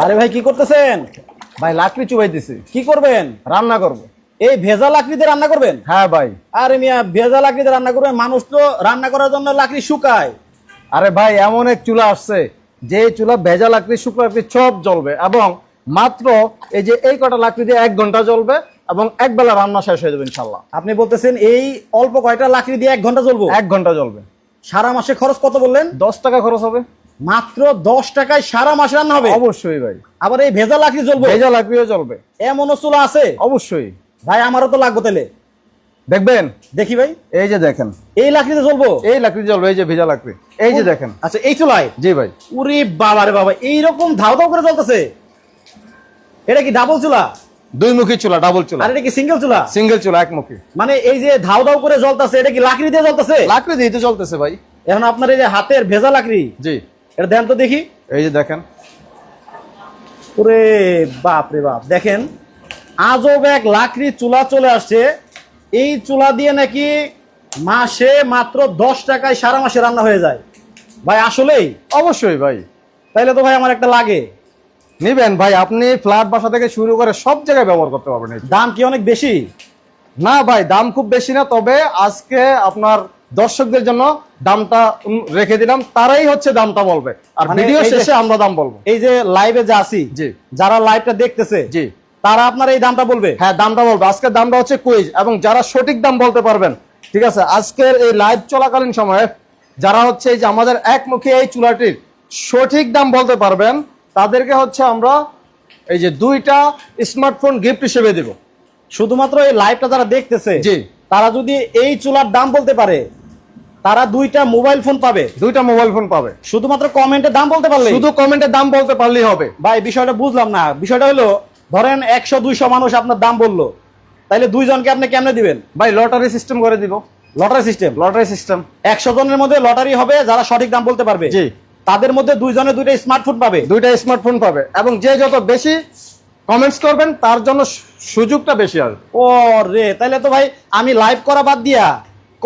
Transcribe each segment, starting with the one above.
আরে ভাই কি করতেছেন? ভাই লাকড়ি চুবাই দিছি কি করবেন? রান্না করব। এই ভেজা লাকড়ি দিয়ে রান্না করবেন? হ্যাঁ ভাই। আরে মিয়া ভেজা লাকড়ি দিয়ে রান্না করবেন? মানুষ তো রান্না করার জন্য লাকড়ি শুকায়। আরে ভাই এমন এক চুলা আসছে যে চুলা ভেজা লাকড়ি শুকনো লাকড়ি সব জ্বলবে এবং মাত্র এই যে এই কটা লাকড়ি দিয়ে এক ঘণ্টা জ্বলবে এবং এক বেলা রান্না শেষ হয়ে যাবে ইনশাল্লাহ। আপনি বলতেছেন এই অল্প কয়টা লাকড়ি দিয়ে এক ঘণ্টা চলবো এক ঘণ্টা জ্বলবে। সারা মাসে খরচ কত বললেন? দশ টাকা খরচ হবে। মাত্র দশ টাকায় সারা মাস রান্না হবে। অবশ্যই ভাই। আবার এই ভেজা লাকড়ি জ্বলবো? ভেজা লাকড়িও জ্বলবে। এমনও চুলা আছে? অবশ্যই। ভাই আমারও তো লাগবে তাহলে। দেখবেন? দেখি ভাই। এই যে দেখেন। এই লাকড়িতে জ্বলবো? এই লাকড়ি জ্বলবে এই যে ভেজা লাকড়ি। এই যে দেখেন। আচ্ছা এই চুলায়? জি ভাই। উরে বাবা রে বাবা এইরকম ধাও ধাও করে জ্বলতেছে? এটা কি ডাবল চুলা? দুই মুখী চুলা ডাবল চুলা। আর এটা কি সিঙ্গেল চুলা? সিঙ্গেল চুলা এক মুখী। মানে এই যে ধাও ধাও করে জ্বলতেছে এটা কি লাকড়ি দিয়ে জ্বলতেছে? লাকড়ি দিয়ে তো চলতেছে ভাই। এখন আপনার এই যে হাতের ভেজা লাকড়ি জি। এটা দেন তো দেখি। এই যে দেখেন। ওরে বাপ রে বাপ দেখেন আজব এক লাকড়ি চুলা চলে আসছে। এই চুলা দিয়ে নাকি মাসে মাত্র দশ টাকায় সারা মাসে রান্না হয়ে যায়। ভাই আসলেই? অবশ্যই ভাই। তাইলে তো ভাই আমার একটা লাগে। নিবেন ভাই আপনি ফ্ল্যাট বাসা থেকে শুরু করে সব জায়গায় ব্যবহার করতে পারবেন দাম কি অনেক বেশি? না ভাই দাম খুব বেশি না তবে আজকে আপনার দর্শকদের জন্য দামটা রেখে দিলাম। তারাই হচ্ছে দামটা বলবে। আর মানে ভিডিও শেষে আমরা দাম বলব। এই যে লাইভে যে আসি জি। যারা লাইভটা দেখতেছে জি। তারা আপনার এই দামটা বলবে? হ্যাঁ দামটা বলব। আজকের দামটা হচ্ছে কুইজ এবং যারা সঠিক দাম বলতে পারবেন ঠিক আছে? আজকের এই লাইভ চলাকালীন সময়ে যারা হচ্ছে এই যে আমাদের একমুখী এই চুলাটির সঠিক দাম বলতে পারবেন তাদেরকে হচ্ছে আমরা এই যে দুইটা স্মার্টফোন গিফট হিসেবে দেব। শুধুমাত্র এই লাইভটা যারা দেখতেছে জি। তারা যদি এই চুলার দাম বলতে পারে তারা দুইটা মোবাইল ফোন পাবে। দুইটা মোবাইল ফোন পাবে। শুধুমাত্র কমেন্টে দাম বলতে পারলে শুধু কমেন্টে দাম বলতে পারলেই হবে। ভাই বিষয়টা বুঝলাম না। বিষয়টা হলো ধরেন একশো দুইশো মানুষ আপনার দাম বলল। তাইলে দুইজনকে আপনি কেমনে দিবেন? ভাই লটারি সিস্টেম করে দিব। লটারি সিস্টেম লটারি সিস্টেম একশো জনের মধ্যে লটারি হবে যারা সঠিক দাম বলতে পারবে। জি। তাদের মধ্যে দুইজনে দুইটা স্মার্টফোন পাবে। দুইটা স্মার্টফোন পাবে। এবং যে যত বেশি কমেন্টস করবেন তার জন্য সুযোগটা বেশি আসবে। ও রে তাইলে তো ভাই আমি লাইভ করা বাদ দিয়া।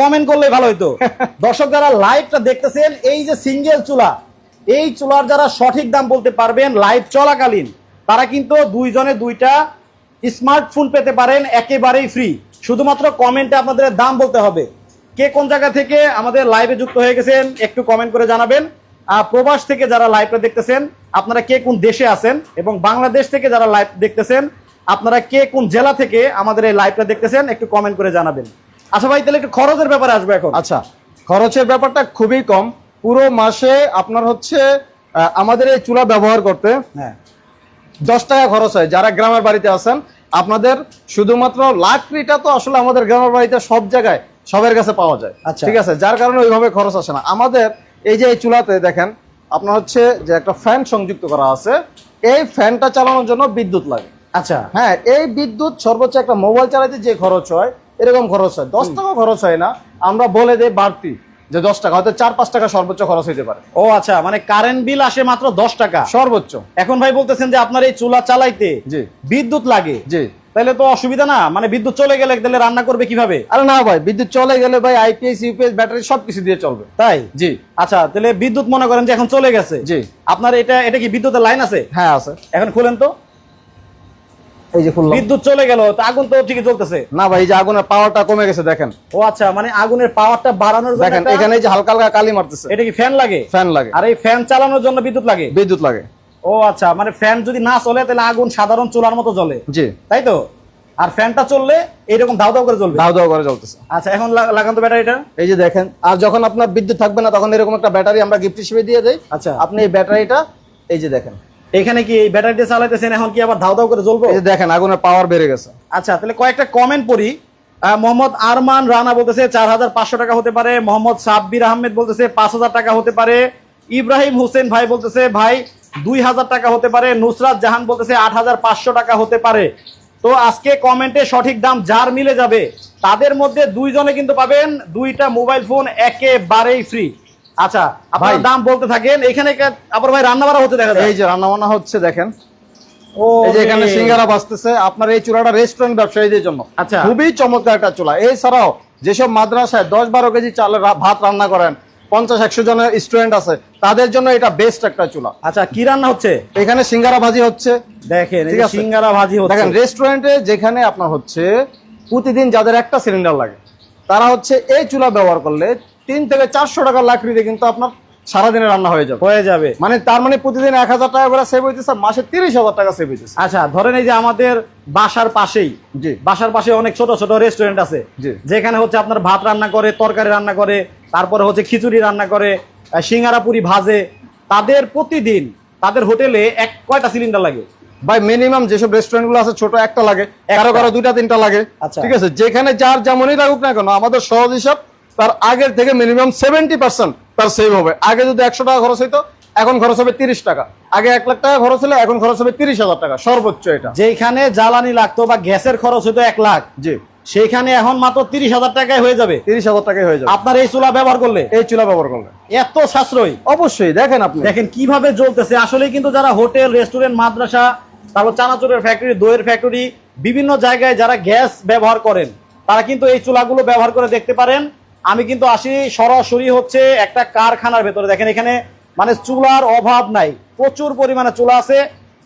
কমেন্ট করলে ভালো হইতো। দর্শক যারা লাইভটা দেখতেছেন এই যে সিঙ্গেল চুলা এই চুলার যারা সঠিক দাম বলতে পারবেন লাইভ চলাকালীন তারা কিন্তু দুইজনে দুইটা স্মার্টফোন পেতে পারেন একেবারেই ফ্রি শুধুমাত্র কমেন্টে আপনাদের দাম বলতে হবে। কে কোন জায়গা থেকে আমাদের লাইভে যুক্ত হয়ে গেছেন একটু কমেন্ট করে জানাবেন। আর প্রবাস থেকে যারা লাইভটা দেখতেছেন আপনারা কে কোন দেশে আছেন এবং বাংলাদেশ থেকে যারা লাইভ দেখতেছেন আপনারা কে কোন জেলা থেকে আমাদের এই লাইভটা দেখতেছেন একটু কমেন্ট করে জানাবেন। আচ্ছা ভাই তাহলে একটু খরচের ব্যাপারে আসবে এখন। আচ্ছা খরচের ব্যাপারটা খুবই কম। পুরো মাসে আপনার হচ্ছে আমাদের এই চুলা ব্যবহার করতে হ্যাঁ। দশ টাকা খরচ হয়। যারা গ্রামের বাড়িতে আছেন আপনাদের শুধুমাত্র লাকড়িটা তো আসলে আমাদের গ্রামের বাড়িতে সব জায়গায় সবার কাছে পাওয়া যায়। আচ্ছা। ঠিক আছে? যার কারণে ওইভাবে খরচ আসে না। আমাদের এই যে এই চুলাতে দেখেন আপনার হচ্ছে যে একটা ফ্যান সংযুক্ত করা আছে। এই ফ্যানটা চালানোর জন্য বিদ্যুৎ লাগে। আচ্ছা। হ্যাঁ এই বিদ্যুৎ সর্বোচ্চ একটা মোবাইল চালাতে যে খরচ হয় এরকম খরচ হয়। দশ টাকা খরচ হয় না। আমরা বলে দেই বাড়তি যে দশ টাকা হয়তো চার পাঁচ টাকা সর্বোচ্চ খরচ হইতে পারে। ও আচ্ছা মানে কারেন্ট বিল আসে মাত্র দশ টাকা। সর্বোচ্চ। এখন ভাই বলতেছেন যে আপনার এই চুলা চালাইতে জি। বিদ্যুৎ লাগে। জি। তাহলে তো অসুবিধা না? মানে বিদ্যুৎ চলে গেলে তাহলে রান্না করবে কীভাবে? আরে না ভাই বিদ্যুৎ চলে গেলে ভাই আইপিএস ইউপিএস ব্যাটারি সবকিছু দিয়ে চলবে। তাই? জি। আচ্ছা তাহলে বিদ্যুৎ মনে করেন যে এখন চলে গেছে। জি। আপনার এটা এটা কি বিদ্যুতের লাইন আছে? হ্যাঁ আছে। এখন খুলেন তো। এই যে খুললাম। বিদ্যুৎ চলে গেল তো আগুন তো ঠিকই চলতেছে না ভাই এই যে আগুনের পাওয়ারটা কমে গেছে দেখেন। ও আচ্ছা মানে আগুনের পাওয়ারটা বাড়ানোর জন্য দেখেন এখানে এই যে হালকা হালকা কালি মারতেছে। এটা কি ফ্যান লাগে? ফ্যান লাগে। আর এই ফ্যান চালানোর জন্য বিদ্যুৎ লাগে? বিদ্যুৎ লাগে। ও আচ্ছা মানে ফ্যান যদি না চলে তাহলে আগুন সাধারণ চুলার মতো জ্বলে। জি। তাই তো? আর ফ্যানটা চললে এইরকম দাও দাও করে জ্বলবে? দাও দাও করে চলতেছে আচ্ছা এখন লাগান তো ব্যাটারিটা। এই যে দেখেন আর যখন আপনার বিদ্যুৎ থাকবে না তখন এরকম একটা ব্যাটারি আমরা গিফট হিসেবে দিয়ে দেই। আচ্ছা। আপনি এই ব্যাটারিটা এই যে দেখেন এখানে কি এই ব্যাটারি দিয়ে চালাইতেছেন? এখন কি আবার ধাও ধাও করে জ্বলবো? এই যে দেখেন আগুনের পাওয়ার বেড়ে গেছে। আচ্ছা তাহলে কয়েকটা কমেন্ট পড়ি। মোহাম্মদ আরমান রানা বলতেছে চার হাজার পাঁচশো টাকা হতে পারে। মোহাম্মদ সাব্বির আহমেদ বলতেছে পাঁচ হাজার টাকা হতে পারে। ইব্রাহিম হোসেন ভাই বলতেছে ভাই দুই হাজার টাকা হতে পারে। নুসরাত জাহান বলতেছে আট হাজার পাঁচশো টাকা হতে পারে। তো আজকে কমেন্টে সঠিক দাম যার মিলে যাবে তাদের মধ্যে দুইজনে কিন্তু পাবেন দুইটা মোবাইল ফোন একেবারেই ফ্রি আচ্ছা আপনার। দাম বলতে থাকেন এখানে আবার ভাই রান্না হতে দেখা যায়। এই যে রান্না বান্না হচ্ছে দেখেন। এই যে এখানে সিঙ্গারা বাজতেছে আপনার এই চুলাটা রেস্টুরেন্ট ব্যবসায়ীদের জন্য। আচ্ছা। খুবই চমৎকার একটা চুলা এছাড়াও যেসব মাদ্রাসায় দশ বারো কেজি চালের ভাত রান্না করেন পঞ্চাশ একশো জনের স্টুডেন্ট আছে তাদের জন্য এটা বেস্ট একটা চুলা আচ্ছা কি রান্না হচ্ছে? এখানে সিঙ্গারা ভাজি হচ্ছে। দেখেন। সিঙ্গারা ভাজি হচ্ছে। দেখেন রেস্টুরেন্টে যেখানে আপনার হচ্ছে প্রতিদিন যাদের একটা সিলিন্ডার লাগে তারা হচ্ছে এই চুলা ব্যবহার করলে তিন থেকে চারশো টাকার লাকড়িতে কিন্তু আপনার সারাদিনে রান্না হয়ে যাবে। হয়ে যাবে। মানে তার মানে প্রতিদিন এক হাজার টাকা করে সেভ হইতেছে মাসে তিরিশ হাজার টাকা সেভ হইতেছে। আচ্ছা ধরেন এই যে আমাদের বাসার পাশেই জি। বাসার পাশে অনেক ছোট ছোট রেস্টুরেন্ট আছে। যেখানে হচ্ছে আপনার ভাত রান্না করে তরকারি রান্না করে তারপরে হচ্ছে খিচুড়ি রান্না করে আহ, সিঙ্গারা পুরি ভাজে। তাদের প্রতিদিন তাদের হোটেলে এক কয়টা সিলিন্ডার লাগে? ভাই মিনিমাম যেসব রেস্টুরেন্টগুলো আছে ছোট একটা লাগে কারও কারও দুইটা তিনটা লাগে। আচ্ছা। ঠিক আছে? যেখানে যার যেমনই লাগুক না কেন আমাদের সহজ হিসাব তার আগের থেকে মিনিমাম সেভেন্টি পার্সেন্ট তার সেভ হবে। আগে যদি একশো টাকা খরচ হইতো এখন খরচ হবে তিরিশ টাকা। আগে এক লাখ টাকা খরচ হলে এখন খরচ হবে তিরিশ হাজার টাকা সর্বোচ্চ এটা। যেখানে জ্বালানি লাগতো বা গ্যাসের খরচ হতো এক লাখ জি। সেইখানে এখন মাত্র তিরিশ হাজার টাকায় হয়ে যাবে। তিরিশ হাজার টাকায় হয়ে যাবে। আপনার এই চুলা ব্যবহার করলে? এই চুলা ব্যবহার করলে। এত সাশ্রয়ী। অবশ্যই দেখেন আপনি। দেখেন কীভাবে জ্বলতেছে। আসলে কিন্তু যারা হোটেল রেস্টুরেন্ট মাদ্রাসা তারপর চানাচুরের ফ্যাক্টরি দইয়ের ফ্যাক্টরি বিভিন্ন জায়গায় যারা গ্যাস ব্যবহার করেন তারা কিন্তু এই চুলাগুলো ব্যবহার করে দেখতে পারেন। আমি কিন্তু আসি সরাসরি হচ্ছে একটা কারখানার ভেতরে। দেখেন এখানে মানে চুলার অভাব নাই। প্রচুর পরিমাণে চুলা আছে।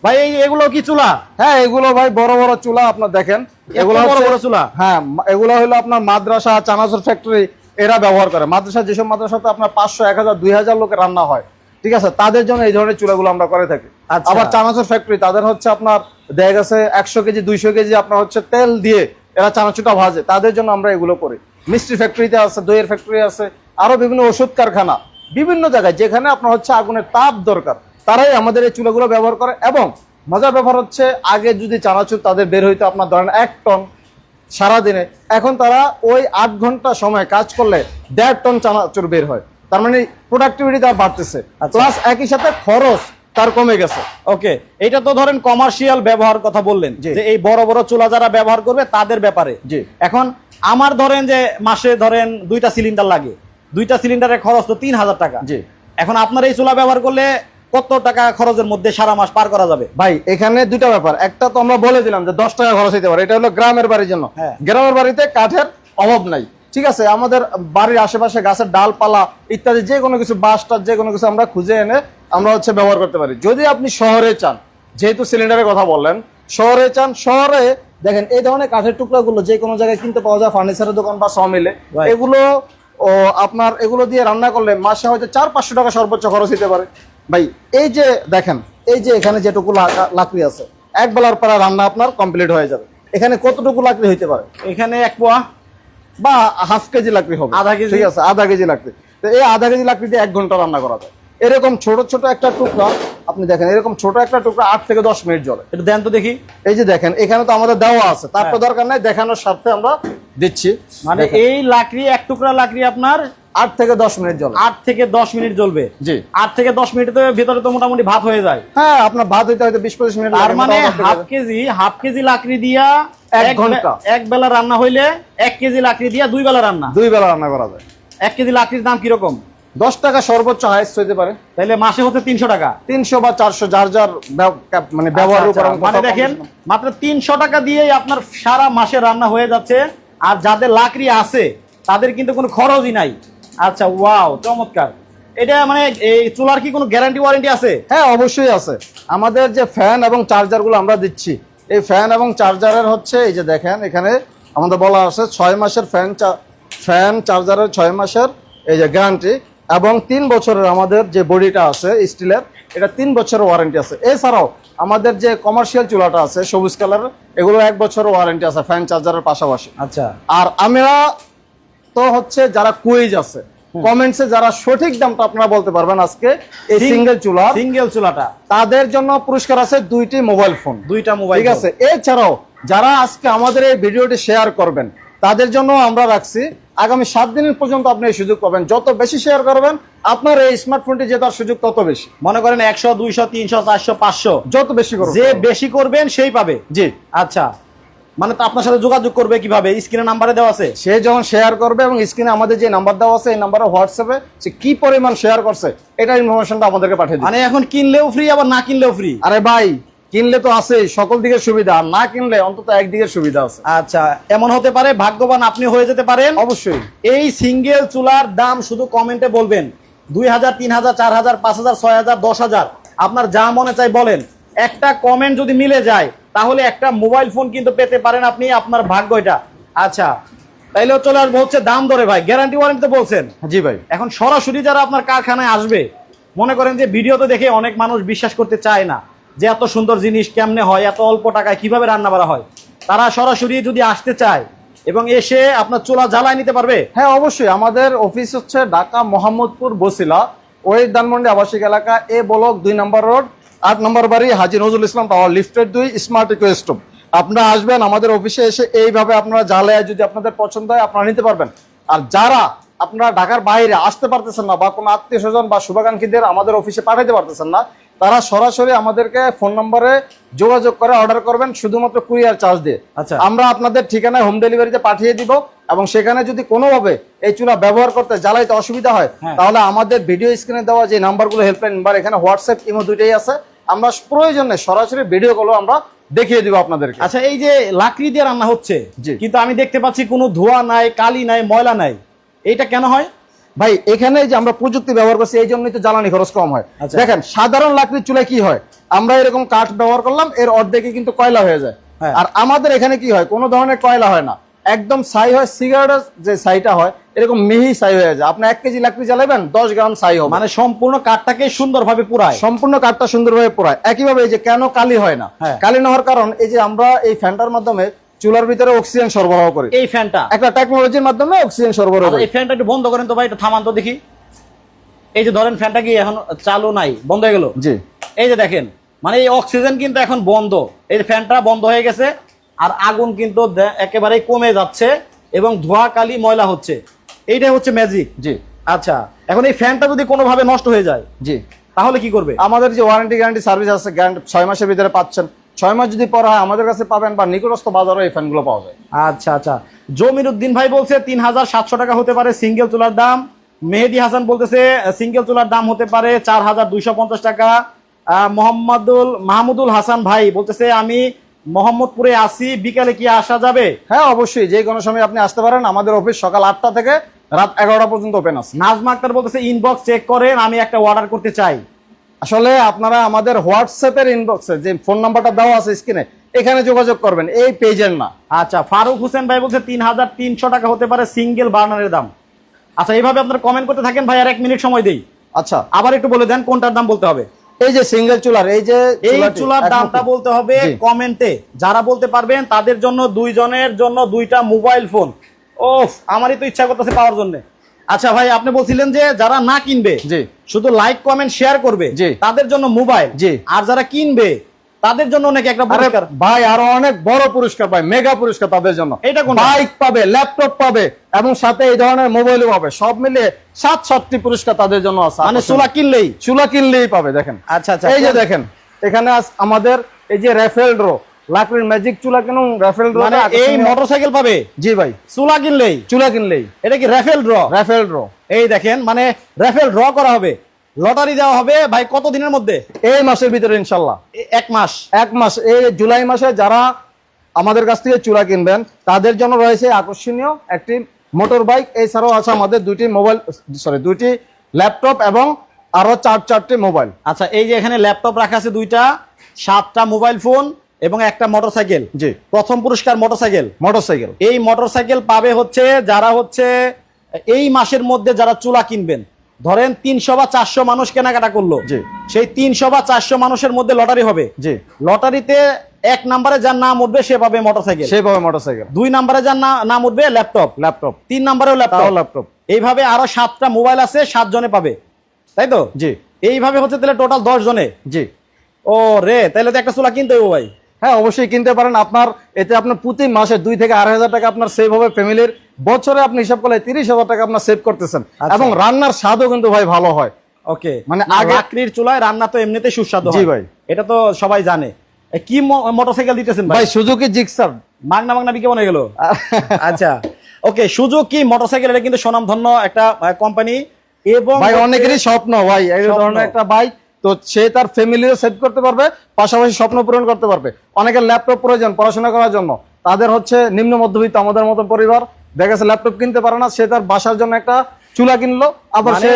ভাই এই এগুলো কি চুলা? হ্যাঁ এগুলো ভাই বড় বড় চুলা আপনার দেখেন। এগুলো বড় বড় চুলা? হ্যাঁ এগুলো হলো আপনার মাদ্রাসা চানাচুর ফ্যাক্টরি এরা ব্যবহার করে। মাদ্রাসা যেসব মাদ্রাসাতে আপনার পাঁচশো এক হাজার দুই হাজার লোকের রান্না হয় ঠিক আছে? তাদের জন্য এই ধরনের চুলাগুলো আমরা করে থাকি। আচ্ছা। আবার চানাচুর ফ্যাক্টরি তাদের হচ্ছে আপনার দেখা গেছে একশো কেজি দুইশো কেজি আপনার হচ্ছে তেল দিয়ে এরা চানাচুরটা ভাজে। তাদের জন্য আমরা এগুলো করি। মিষ্টি ফ্যাক্টরিতে আছে দইয়ের ফ্যাক্টরি আছে আরও বিভিন্ন ওষুধ কারখানা বিভিন্ন জায়গায় যেখানে আপনার হচ্ছে আগুনের তাপ দরকার তারাই আমাদের এই চুলাগুলো ব্যবহার করে এবং মজার ব্যাপার হচ্ছে আগে যদি চানাচুর তাদের বের হইতো আপনার ধরেন এক টন সারাদিনে এখন তারা ওই আট ঘণ্টা সময় কাজ করলে দেড় টন চানাচুর বের হয় তার মানে প্রোডাক্টিভিটি তার বাড়তেছে আচ্ছা। প্লাস একই সাথে খরচ তার কমে গেছে ওকে এটা তো ধরেন কমার্শিয়াল ব্যবহার কথা বললেন যে এই বড় বড় চুলা যারা ব্যবহার করবে তাদের ব্যাপারে জি। এখন আমার ধরেন যে মাসে ধরেন দুইটা সিলিন্ডার লাগে। দুইটা সিলিন্ডারের খরচ তো তিন হাজার টাকা। জি। এখন আপনার এই চুলা ব্যবহার করলে কত টাকা খরচের মধ্যে সারা মাস পার করা যাবে? ভাই এখানে দুইটা ব্যাপার। একটা তো আমরা বলে দিলাম যে দশ টাকা খরচ হইতে পারে। এটা হলো গ্রামের বাড়ির জন্য। হ্যাঁ। গ্রামের বাড়িতে কাঠের অভাব নাই। ঠিক আছে আমাদের বাড়ির আশেপাশে গাছের ডালপালা ইত্যাদি যে কোনো কিছু বাঁশ টাস যে কোনো কিছু আমরা খুঁজে এনে আমরা হচ্ছে ব্যবহার করতে পারি। যদি আপনি শহরে চান যেহেতু সিলিন্ডারের কথা বললেন শহরে চান শহরে দেখেন এই ধরনের কাঠের টুকরাগুলো যে কোনো জায়গায় কিনতে পাওয়া যায় ফার্নিচারের দোকান বা সমিলে. এগুলো ও আপনার এগুলো দিয়ে রান্না করলে মাসে হয়তো চার পাঁচশো টাকা সর্বোচ্চ খরচ হতে পারে। ভাই এই যে দেখেন এই যে এখানে যেটুকু লাকড়ি আছে এক বেলার পরে রান্না আপনার কমপ্লিট হয়ে যাবে। এখানে কতটুকু লাকড়ি হইতে পারে? এখানে এক পোয়া। বা হাফ কেজি লাকড়ি হবে। আধা কেজি? ঠিক আছে আধা কেজি লাকড়ি। তো এই আধা কেজি লাকড়ি দিয়ে এক ঘণ্টা রান্না করা যায়। এরকম ছোট ছোট একটা টুকরা আপনি দেখেন এরকম ছোট একটা টুকরা আট থেকে দশ মিনিট জ্বলে। একটু দেন তো দেখি। এই যে দেখেন এখানে তো আমাদের দেওয়া আছে। তারপর হ্যাঁ। দরকার নাই দেখানোর স্বার্থে আমরা দিচ্ছি। মানে এই লাকড়ি এক টুকরা লাকড়ি আপনার আট থেকে দশ মিনিট আট থেকে দশ মিনিট জ্বলবে। জি। আট থেকে দশ ভিতরে তো মোটামুটি ভাত হয়ে যায়। হ্যাঁ আপনার ভাত হইতে হয়তো বিশ পঁচিশ মিনিট তার মানে হাফ কেজি হাফ কেজি লাকড়ি দিয়া এক ঘণ্টা। এক বেলা রান্না হইলে এক কেজি লাকড়ি দিয়া দুই বেলা রান্না। দুই বেলা রান্না করা যায়। এক কেজি লাকড়ির দাম কীরকম? দশ টাকা সর্বোচ্চ হাইস্ট হইতে পারে। তাহলে মাসে হচ্ছে তিনশো টাকা। তিনশো বা চারশো যার যার মানে আচ্ছা, উপর আচ্ছা, মানে দেখেন মাত্র তিনশো টাকা দিয়েই আপনার সারা মাসে রান্না হয়ে যাচ্ছে। আর যাদের লাকড়ি আছে তাদের কিন্তু কোনো খরচই নাই। আচ্ছা ওয়াও চমৎকার। এটা মানে এই চুলার কি কোনো গ্যারান্টি ওয়ারেন্টি আছে? হ্যাঁ অবশ্যই আছে। আমাদের যে ফ্যান এবং চার্জারগুলো আমরা দিচ্ছি এই ফ্যান এবং চার্জারের হচ্ছে এই যে দেখেন এখানে আমাদের বলা আছে ছয় মাসের ফ্যান ফ্যান চার্জারের ছয় মাসের এই যে গ্যারান্টি এবং তিন বছরের আমাদের যে বডিটা আছে স্টিলের এটা তিন বছরের ওয়ারেন্টি আছে। এছাড়াও আমাদের যে কমার্শিয়াল চুলাটা আছে সবুজ কালার এগুলো এক বছরের ওয়ারেন্টি আছে ফ্যান চার্জারের পাশাপাশি। আচ্ছা। আর আমরা তো হচ্ছে যারা কুইজ আছে কমেন্টসে যারা সঠিক দামটা আপনারা বলতে পারবেন আজকে এই সিঙ্গেল চুলা। সিঙ্গেল চুলাটা। তাদের জন্য পুরস্কার আছে দুইটি মোবাইল ফোন দুইটা মোবাইল ঠিক আছে? এছাড়াও যারা আজকে আমাদের এই ভিডিওটি শেয়ার করবেন তাদের জন্য আমরা রাখছি আগামী সাত দিন পর্যন্ত আপনি এই সুযোগ পাবেন। যত বেশি শেয়ার করবেন আপনার এই স্মার্টফোনটি জেতার সুযোগ তত বেশি। মনে করেন একশো দুইশো তিনশো চারশো পাঁচশো। যত বেশি করবেন যে বেশি করবেন সেই পাবে। জি। আচ্ছা। মানে তো আপনার সাথে যোগাযোগ করবে কীভাবে? স্ক্রিনে নাম্বারে দেওয়া আছে? সে যখন শেয়ার করবে এবং স্ক্রিনে আমাদের যে নাম্বার দেওয়া আছে এই নাম্বারে হোয়াটসঅ্যাপে সে কি পরিমাণ শেয়ার করছে এটা ইনফরমেশনটা আমাদেরকে পাঠিয়ে মানে এখন কিনলেও ফ্রি আবার না কিনলেও ফ্রি আরে ভাই কিনলে তো আছে সকল দিকের সুবিধা। আর না কিনলে অন্তত একদিকে সুবিধা আছে। আচ্ছা এমন হতে পারে ভাগ্যবান আপনি হয়ে যেতে পারেন? অবশ্যই। এই সিঙ্গেল চুলার দাম শুধু কমেন্টে বলবেন। দুই হাজার তিন হাজার চার হাজার পাঁচ হাজার ছয় হাজার দশ হাজার। আপনার যা মনে চাই বলেন। একটা কমেন্ট যদি মিলে যায় তাহলে একটা মোবাইল ফোন কিন্তু পেতে পারেন আপনি আপনার ভাগ্য এটা। আচ্ছা তাইলে চলে আসব হচ্ছে দাম ধরে ভাই। গ্যারান্টি ওয়ারেন্টি তো বলছেন? জি ভাই। এখন সরাসরি যারা আপনার কারখানায় আসবে মনে করেন যে ভিডিওতে দেখে অনেক মানুষ বিশ্বাস করতে চায় না। যে এত সুন্দর জিনিস কেমনে হয়, এত অল্প টাকায় কীভাবে রান্না করা হয়? তারা সরাসরি যদি আসতে চায় এবং এসে আপনার চুলা জ্বালায় নিতে পারবে? হ্যাঁ অবশ্যই। আমাদের অফিস হচ্ছে ঢাকা মোহাম্মদপুর বসিলা ওই ধানমন্ডি আবাসিক এলাকা, এ ব্লক দুই নম্বর রোড, আট নম্বর বাড়ি, হাজি নজরুল ইসলাম টাওয়ার লিফটেড দুই, স্মার্ট রিকোয়েস্ট আপনারা আসবেন, আমাদের অফিসে এসে এইভাবে আপনারা জ্বালায় যদি আপনাদের পছন্দ হয়, আপনারা নিতে পারবেন। আর যারা আপনারা ঢাকার বাইরে আসতে পারতেছেন না বা কোনো আত্মীয় স্বজন বা শুভাকাঙ্ক্ষীদের আমাদের অফিসে পাঠাতে পারতেছেন না তারা সরাসরি আমাদেরকে ফোন নম্বরে যোগাযোগ করে অর্ডার করবেন শুধুমাত্র কুরিয়ার চার্জ দিয়ে আচ্ছা। আমরা আপনাদের ঠিকানায় হোম ডেলিভারিতে পাঠিয়ে দিব এবং সেখানে যদি কোনোভাবে এই চুলা ব্যবহার করতে জ্বালাইতে অসুবিধা হয় হ্যাঁ। তাহলে আমাদের ভিডিও স্ক্রিনে দেওয়া যে নাম্বারগুলো হেল্পলাইন নাম্বার এখানে হোয়াটসঅ্যাপ ইমো দুইটাই আছে আমরা প্রয়োজনে সরাসরি ভিডিও কলও আমরা দেখিয়ে দিব আপনাদেরকে আচ্ছা এই যে লাকড়ি দিয়ে রান্না হচ্ছে। কিন্তু আমি দেখতে পাচ্ছি কোনো ধোয়া নাই কালি নাই ময়লা নাই এইটা কেন হয়? ভাই এখানে যে আমরা প্রযুক্তি ব্যবহার করছি এই জন্যই তো জ্বালানি খরচ কম হয়। আচ্ছা। দেখেন সাধারণ লাকড়ির চুলায় কি হয়? আমরা এরকম কাঠ ব্যবহার করলাম এর অর্ধেকে কিন্তু কয়লা হয়ে যায়। হ্যাঁ। আর আমাদের এখানে কি হয়? কোনো ধরনের কয়লা হয় না। একদম ছাই হয় সিগারেটের যে ছাইটা হয় এরকম মিহি ছাই হয়ে যায়। আপনি এক কেজি লাকড়ি জ্বালাবেন দশ গ্রাম ছাই হবে। মানে সম্পূর্ণ কাঠটাকে সুন্দরভাবে পুরায় সম্পূর্ণ কাঠটা সুন্দরভাবে পোড়ায়। একইভাবে এই যে কেন কালি হয় না? হ্যাঁ। কালি না হওয়ার কারণ এই যে আমরা এই ফ্যানটার মাধ্যমে চুলার ভিতরে অক্সিজেন সরবরাহ করে। এই ফ্যানটা। একটা টেকনোলজির মাধ্যমে অক্সিজেন সরবরাহ করি। এই ফ্যানটা একটু বন্ধ করেন তো ভাই একটু থামান তো দেখি। এই যে ধরেন ফ্যানটা কি এখন চালু নাই বন্ধ হয়ে গেল? জি। এই যে দেখেন মানে এই অক্সিজেন কিন্তু এখন বন্ধ। এই যে ফ্যানটা বন্ধ হয়ে গেছে আর আগুন কিন্তু একেবারে কমে যাচ্ছে এবং ধোয়া কালি ময়লা হচ্ছে। এইটাই হচ্ছে ম্যাজিক জি। আচ্ছা এখন এই ফ্যানটা যদি কোনোভাবে নষ্ট হয়ে যায় জি। তাহলে কি করবে? আমাদের যে ওয়ারেন্টি গ্যারান্টি সার্ভিস আছে গ্যারান্টি ছয় মাসের ভিতরে পাচ্ছেন। ছয় মাস যদি পর হয় আমাদের কাছে পাবেন বা নিকটস্থ বাজারে এই ফ্যানগুলো পাওয়া যায়। আচ্ছা আচ্ছা। জমির উদ্দিন ভাই বলছে তিন হাজার সাতশো টাকা হতে পারে সিঙ্গেল চুলার দাম। মেহেদি হাসান বলতেছে সিঙ্গেল চুলার দাম হতে পারে চার হাজার দুইশো পঞ্চাশ টাকা। মোহাম্মদুল মাহমুদুল হাসান ভাই বলতেছে আমি মোহাম্মদপুরে আসি বিকালে কি আসা যাবে? হ্যাঁ অবশ্যই। যে কোনো সময় আপনি আসতে পারেন। আমাদের অফিস সকাল আটটা থেকে রাত এগারোটা পর্যন্ত ওপেন আছে। নাজমা আক্তার বলতেছে ইনবক্স চেক করেন আমি একটা অর্ডার করতে চাই। আসলে আপনারা আমাদের হোয়াটসঅ্যাপের ইনবক্সে যে ফোন নাম্বারটা দেওয়া আছে স্ক্রিনে এখানে যোগাযোগ করবেন এই পেজের না। আচ্ছা ফারুক হোসেন ভাই বলছে তিন হাজার তিনশো টাকা হতে পারে সিঙ্গেল বার্নারের দাম। আচ্ছা এইভাবে আপনারা কমেন্ট করতে থাকেন ভাই আর এক মিনিট সময় দেই। আচ্ছা। আবার একটু বলে দেন কোনটার দাম বলতে হবে। এই যে সিঙ্গেল চুলার এই যে এই চুলার দামটা বলতে হবে কমেন্টে যারা বলতে পারবেন তাদের জন্য দুইজনের জন্য দুইটা মোবাইল ফোন ওফ আমারই তো ইচ্ছা করতেছে পাওয়ার জন্য। আচ্ছা ভাই আপনি বলছিলেন যে যারা না কিনবে জি। শুধু লাইক কমেন্ট শেয়ার করবে জি। তাদের জন্য মোবাইল জি। আর যারা কিনবে তাদের জন্য নাকি একটা পুরস্কার? ভাই আরও অনেক বড় পুরস্কার পায় মেগা পুরস্কার তাদের জন্য। এটা কোন বাইক পাবে ল্যাপটপ পাবে এবং সাথে এই ধরনের মোবাইলও পাবে। সব মিলিয়ে সাত সাতটি পুরস্কার তাদের জন্য আছে মানে। চুলা কিনলেই? চুলা কিনলেই পাবে দেখেন। আচ্ছা আচ্ছা। এই যে দেখেন এখানে আমাদের এই যে রেফেল ড্রো লাকড়ির ম্যাজিক চুলা কিনুন রেফেল ড্রো মানে এই মোটরসাইকেল পাবে? জি ভাই। চুলা কিনলেই? চুলা কিনলেই। এটা কি রেফেল ড্র রেফেল ড্রো এই দেখেন মানে রেফেল ড্র করা হবে। লটারি দেওয়া হবে ভাই কত দিনের মধ্যে? এই মাসের ভিতরে ইনশাল্লাহ। এক মাস। এক মাস। এই জুলাই মাসে যারা আমাদের কাছ থেকে চূড়া কিনবেন তাদের জন্য রয়েছে আকর্ষণীয় একটি মোটর বাইক এছাড়াও আছে আমাদের দুইটি মোবাইল সরি দুইটি ল্যাপটপ এবং আরও চার চারটি মোবাইল আচ্ছা এই যে এখানে ল্যাপটপ রাখা আছে দুইটা সাতটা মোবাইল ফোন এবং একটা মোটরসাইকেল। জি। প্রথম পুরস্কার মোটরসাইকেল। মোটরসাইকেল। এই মোটরসাইকেল পাবে হচ্ছে যারা হচ্ছে এই মাসের মধ্যে যারা চুলা কিনবেন। ধরেন তিনশো বা চারশো মানুষ কেনাকাটা করল। জি। সেই তিনশো বা চারশো মানুষের মধ্যে লটারি হবে। জি। লটারিতে এক নাম্বারে যার নাম উঠবে সে পাবে মোটরসাইকেল। সেভাবে মোটরসাইকেল। দুই নাম্বারে যার নাম উঠবে ল্যাপটপ। ল্যাপটপ। তিন নাম্বারেও ল্যাপটপ। ল্যাপটপ। এইভাবে আরও সাতটা মোবাইল আছে সাত জনে পাবে। তাই তো? জি। এইভাবে হচ্ছে তাহলে টোটাল দশ জনে। জি। ও রে তাহলে তো একটা চুলা কিনতে হবে ভাই। হ্যাঁ অবশ্যই কিনতে পারেন। আপনার এতে আপনার প্রতি মাসে দুই থেকে আড়াই হাজার টাকা আপনার সেভ হবে। ফ্যামিলির বছরে আপনি হিসাব করলে তিরিশ হাজার টাকা আপনার সেভ করতেছেন। আচ্ছা। এবং রান্নার স্বাদও কিন্তু ভাই ভালো হয়। ওকে মানে আগে- লাকড়ির চুলায় রান্না তো এমনিতে সুস্বাদু জি ভাই। এটা তো সবাই জানে। কি মোটরসাইকেল দিতেছেন ভাই? সুজুকি জিক্সার মাগনা মাগনা বিকে মনে গেল? আচ্ছা। ওকে সুজুকি মোটরসাইকেল এটা কিন্তু স্বনামধন্য একটা কোম্পানি এবং ভাই অনেকেরই স্বপ্ন ভাই। এই ধরনের একটা বাইক তো সে তার ফ্যামিলিও সেট করতে পারবে পাশাপাশি স্বপ্ন পূরণ করতে পারবে। অনেকের ল্যাপটপ প্রয়োজন পড়াশোনা করার জন্য। তাদের হচ্ছে নিম্ন মধ্যবিত্ত আমাদের মতো পরিবার। দেখা গেছে ল্যাপটপ কিনতে পারে না সে তার বাসার জন্য একটা চুলা কিনলো আবার মানে সে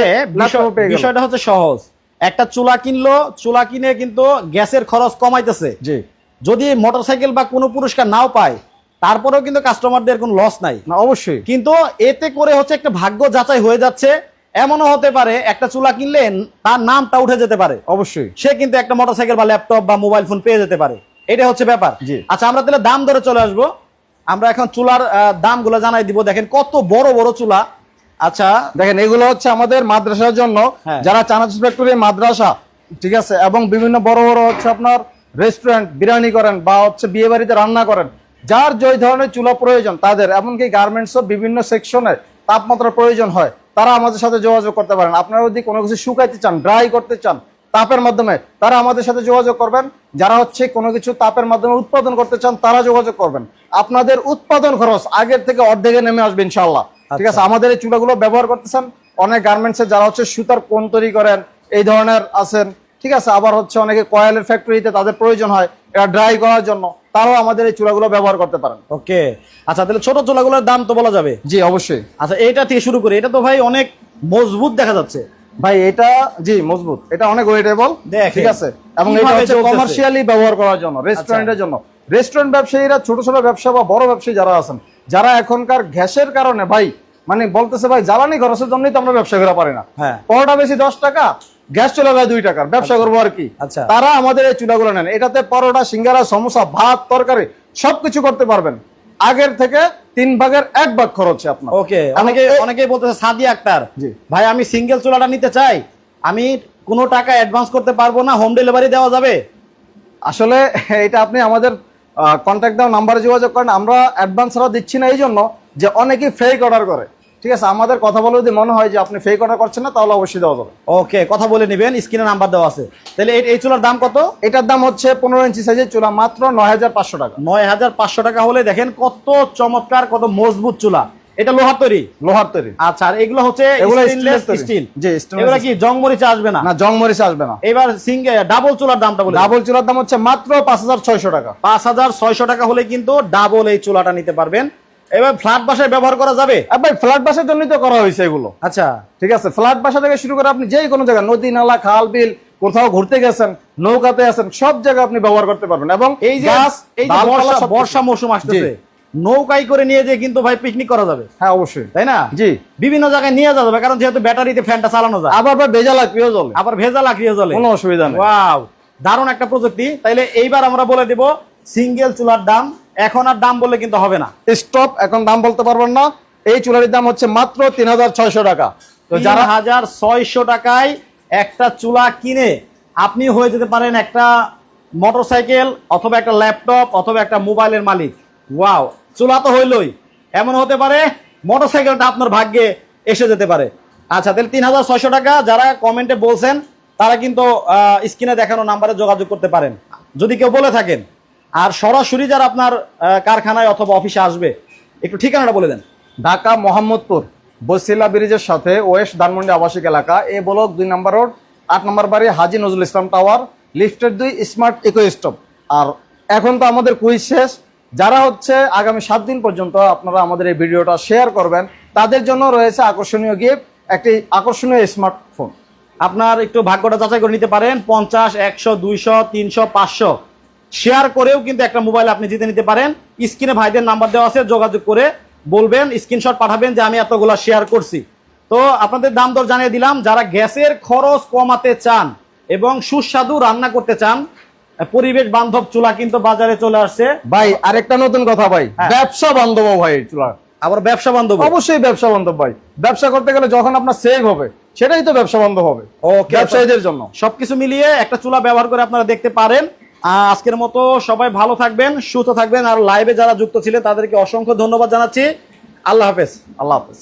গেল। বিষয়টা হচ্ছে সহজ। একটা চুলা কিনলো চুলা কিনে কিন্তু গ্যাসের খরচ কমাইতেছে। জি। যদি মোটরসাইকেল বা কোনো পুরস্কার নাও পায় তারপরেও কিন্তু কাস্টমারদের কোনো লস নাই। না অবশ্যই। কিন্তু এতে করে হচ্ছে একটা ভাগ্য যাচাই হয়ে যাচ্ছে এমনও হতে পারে একটা চুলা কিনলে তার নামটা উঠে যেতে পারে। অবশ্যই। সে কিন্তু একটা মোটরসাইকেল বা ল্যাপটপ বা মোবাইল ফোন পেয়ে যেতে পারে। এটা হচ্ছে ব্যাপার। আচ্ছা আমরা তাহলে দাম ধরে চলে আসব। আমরা এখন চুলার আহ, দামগুলো জানাই দিব। দেখেন কত বড় বড় চুলা। আচ্ছা দেখেন এগুলো হচ্ছে আমাদের মাদ্রাসার জন্য। হ্যাঁ। যারা চানাচুর ফ্যাক্টরি মাদ্রাসা ঠিক আছে এবং বিভিন্ন বড় বড় হচ্ছে আপনার রেস্টুরেন্ট বিরিয়ানি করেন বা হচ্ছে বিয়ে বাড়িতে রান্না করেন যার যে ধরনের চুলা প্রয়োজন তাদের এমনকি গার্মেন্টসও বিভিন্ন সেকশনে তাপমাত্রা প্রয়োজন হয়। তারা আমাদের সাথে যোগাযোগ করতে পারেন। আপনারা যদি কোনো কিছু শুকাইতে চান ড্রাই করতে চান তাপের মাধ্যমে তারা আমাদের সাথে যোগাযোগ করবেন। যারা হচ্ছে কোনো কিছু তাপের মাধ্যমে উৎপাদন করতে চান তারা যোগাযোগ করবেন। আপনাদের উৎপাদন খরচ আগের থেকে অর্ধেকে নেমে আসবে ইনশাল্লাহ ঠিক আছে? আমাদের এই চুলাগুলো ব্যবহার করতেছেন। অনেক গার্মেন্টসে যারা হচ্ছে সুতার কোন তৈরি করেন এই ধরনের আছেন। ঠিক আছে আবার হচ্ছে অনেকে কয়েলের ফ্যাক্টরিতে তাদের প্রয়োজন হয় এটা ড্রাই করার জন্য তারাও আমাদের এই চুলাগুলো ব্যবহার করতে পারেন। ওকে আচ্ছা তাহলে ছোট চুলাগুলোর দাম তো বলা যাবে? জি অবশ্যই। আচ্ছা এইটা থেকে শুরু করি এটা তো ভাই অনেক মজবুত দেখা যাচ্ছে। ভাই এটা জি মজবুত এটা অনেক ওয়েটেবল ঠিক আছে? এবং এটা হচ্ছে কমার্শিয়ালি ব্যবহার করার জন্য রেস্টুরেন্টের জন্য। রেস্টুরেন্ট ব্যবসায়ীরা ছোট ছোট ব্যবসা বা বড় ব্যবসায়ী যারা আছেন যারা এখনকার গ্যাসের কারণে ভাই মানে বলতেছে ভাই জ্বালানি খরচের জন্যই তো আমরা ব্যবসা করা পারি না। হ্যাঁ। পরোটা বেশি দশ টাকা গ্যাস চলে যায় দুই টাকার ব্যবসা করব আর কি। আচ্ছা। তারা আমাদের এই চুলাগুলো নেন। এটাতে পরোটা সিঙ্গারা সমোসা ভাত তরকারি সবকিছু করতে পারবেন। আগের থেকে তিন ভাগের এক ভাগ খরচ আপনার। ওকে অনেকে অনেকেই বলতেছে সাদিয়া আক্তার। ভাই আমি সিঙ্গেল চুলাটা নিতে চাই। আমি কোনো টাকা অ্যাডভান্স করতে পারব না হোম ডেলিভারি দেওয়া যাবে? আসলে এটা আপনি আমাদের কন্ট্যাক্ট দেওয়া নাম্বারে যোগাযোগ করেন। আমরা অ্যাডভান্সরা দিচ্ছি না এই জন্য যে অনেকেই ফেক অর্ডার করে। ঠিক আছে আমাদের কথা বলে যদি মনে হয় যে আপনি ফেক অর্ডার করছেন না তাহলে অবশ্যই দেওয়া যাবে। ওকে কথা বলে নেবেন স্ক্রিনে নাম্বার দেওয়া আছে। তাহলে এই- চুলার দাম কত? এটার দাম হচ্ছে পনেরো ইঞ্চি সাইজের চুলা মাত্র নয় হাজার পাঁচশো টাকা। নয় হাজার পাঁচশো টাকা হলে দেখেন কত চমৎকার কত মজবুত চুলা। এটা লোহার তৈরি? লোহার তৈরি। আচ্ছা আর এগুলো হচ্ছে এগুলো স্টেনলেস। স্টিল জি, এগুলো কি জং মরিচা আসবে না? না জং মরিচে আসবে না। এবার সিঙ্গে ডাবল চুলার দামটা বলে ডাবল চুলার দাম হচ্ছে মাত্র পাঁচ হাজার ছয়শো টাকা। পাঁচ হাজার ছয়শো টাকা হলে কিন্তু ডাবল এই চুলাটা নিতে পারবেন। এবার ফ্ল্যাট বাসায় ব্যবহার করা যাবে? ভাই ফ্ল্যাট বাসার জন্যই তো করা হয়েছে এগুলো। আচ্ছা। ঠিক আছে ফ্ল্যাট বাসা থেকে শুরু করে আপনি কোনো জায়গায় নদী নালা খাল বিল কোথাও ঘুরতে গেছেন নৌকাতে আছেন সব জায়গায় আপনি ব্যবহার করতে পারবেন। এবং এই যে এই বর্ষা মৌসুম আসতেছে। নৌকাই করে নিয়ে যে কিন্তু ভাই পিকনিক করা যাবে। হ্যাঁ অবশ্যই। তাই না? জি। বিভিন্ন জায়গায় নিয়ে যাওয়া যাবে কারণ যেহেতু ব্যাটারিতে ফ্যানটা চালানো যায়। আবার ভাই ভেজা লাগবেও জলে আবার ভেজা লাকড়িয়ে জ্বলে। কোনো অসুবিধা নেই। ওয়াও দারুণ একটা প্রযুক্তি। তাইলে এইবার আমরা বলে দেব সিঙ্গেল চুলার দাম এখন আর দাম বললে কিন্তু হবে না। স্টপ এখন দাম বলতে পারবেন না। এই চুলারির দাম হচ্ছে মাত্র তিন হাজার ছয়শো টাকা। তো যারা হাজার ছয়শো টাকায় একটা চুলা কিনে আপনি হয়ে যেতে পারেন একটা মোটরসাইকেল অথবা একটা ল্যাপটপ অথবা একটা মোবাইলের মালিক। ওয়াও চুলা তো হইলই। এমন হতে পারে মোটরসাইকেলটা আপনার ভাগ্যে এসে যেতে পারে। আচ্ছা তাহলে তিন হাজার ছয়শো টাকা যারা কমেন্টে বলছেন তারা কিন্তু স্ক্রিনে দেখানো নাম্বারে যোগাযোগ করতে পারেন। যদি কেউ বলে থাকেন আর সরাসরি যারা আপনার কারখানায় অথবা অফিসে আসবে একটু ঠিকানাটা বলে দেন। ঢাকা মোহাম্মদপুর বসিলা ব্রিজের সাথে ওয়েস্ট ধানমন্ডি আবাসিক এলাকা এ ব্লক দুই নম্বর রোড আট নম্বর বাড়ি হাজি নজরুল ইসলাম টাওয়ার লিফটের দুই স্মার্ট ইকো স্টপ। আর এখন তো আমাদের কুইজ শেষ। যারা হচ্ছে আগামী সাত দিন পর্যন্ত আপনারা আমাদের এই ভিডিওটা শেয়ার করবেন তাদের জন্য রয়েছে আকর্ষণীয় গিফট একটি আকর্ষণীয় স্মার্টফোন আপনার একটু ভাগ্যটা যাচাই করে নিতে পারেন পঞ্চাশ একশো দুইশো তিনশো পাঁচশো। শেয়ার করেও কিন্তু একটা মোবাইল আপনি জিতে নিতে পারেন। স্ক্রিনে ভাইদের নাম্বার দেওয়া আছে যোগাযোগ করে বলবেন স্ক্রিনশট পাঠাবেন যে আমি এতগুলো শেয়ার করছি। তো আপনাদের দাম দর জানিয়ে দিলাম যারা গ্যাসের খরচ কমাতে চান এবং সুস্বাদু রান্না করতে চান পরিবেশ বান্ধব চুলা কিন্তু বাজারে চলে আসছে। ভাই আরেকটা নতুন কথা ভাই হ্যাঁ। ব্যবসা বান্ধব ভাই চুলা। আবার ব্যবসা বান্ধব। অবশ্যই ব্যবসা বান্ধব ভাই। ব্যবসা করতে গেলে যখন আপনার সেভ হবে সেটাই তো ব্যবসা বান্ধব হবে। Okay, ব্যবসায়ীদের জন্য। সবকিছু মিলিয়ে একটা চুলা ব্যবহার করে আপনারা দেখতে পারেন। আজকের মতো সবাই ভালো থাকবেন, সুস্থ থাকবেন, আর লাইভে যারা যুক্ত ছিলেন তাদেরকে অসংখ্য ধন্যবাদ জানাচ্ছি। আল্লাহ হাফেজ। আল্লাহ হাফেজ।